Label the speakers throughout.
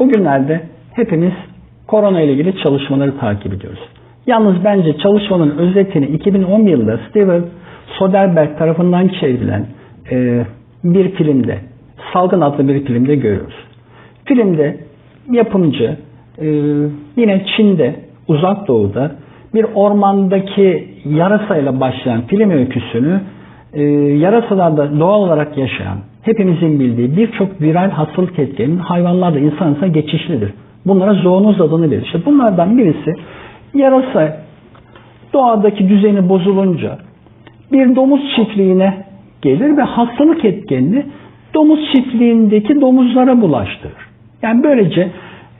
Speaker 1: Bugünlerde hepimiz korona ile ilgili çalışmaları takip ediyoruz. Yalnız bence çalışmanın özetini 2010 yılında Steven Soderbergh tarafından çevrilen e, bir filmde, Salgın adlı bir filmde görüyoruz. Filmde yapımcı e, yine Çin'de, uzak doğuda bir ormandaki yarasayla başlayan film öyküsünü e, yarasalarda doğal olarak yaşayan, hepimizin bildiği birçok viral hastalık etkeninin hayvanlarda insan arasında geçişlidir. Bunlara zoonoz adını verir. İşte bunlardan birisi yarasa doğadaki düzeni bozulunca bir domuz çiftliğine gelir ve hastalık etkenini domuz çiftliğindeki domuzlara bulaştırır. Yani böylece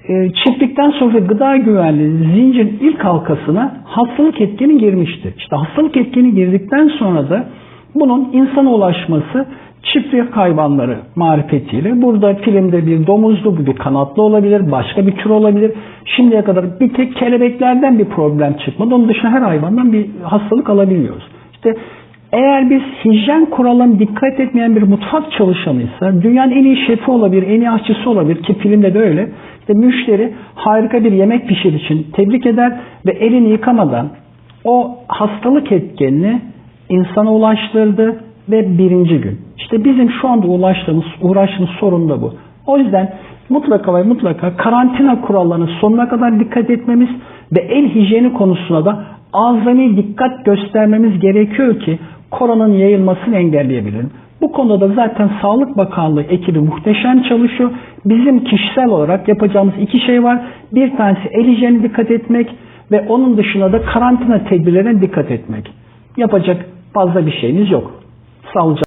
Speaker 1: e, çiftlikten sonra gıda güvenliği zincirin ilk halkasına hastalık etkeni girmiştir. İşte hastalık etkeni girdikten sonra da bunun insana ulaşması çiftlik hayvanları marifetiyle burada filmde bir domuzlu, bir kanatlı olabilir, başka bir tür olabilir. Şimdiye kadar bir tek kelebeklerden bir problem çıkmadı. Onun dışında her hayvandan bir hastalık alabiliyoruz. İşte eğer biz hijyen kurallarına dikkat etmeyen bir mutfak çalışanıysa dünyanın en iyi şefi olabilir, en iyi aşçısı olabilir ki filmde de öyle. İşte müşteri harika bir yemek pişir için tebrik eder ve elini yıkamadan o hastalık etkenini insana ulaştırdı ve birinci gün. İşte bizim şu anda ulaştığımız, uğraştığımız sorun da bu. O yüzden mutlaka ve mutlaka karantina kurallarına sonuna kadar dikkat etmemiz ve el hijyeni konusuna da azami dikkat göstermemiz gerekiyor ki koronanın yayılmasını engelleyebilirim. Bu konuda da zaten Sağlık Bakanlığı ekibi muhteşem çalışıyor. Bizim kişisel olarak yapacağımız iki şey var. Bir tanesi el hijyenine dikkat etmek ve onun dışında da karantina tedbirlerine dikkat etmek. Yapacak fazla bir şeyimiz yok. thousands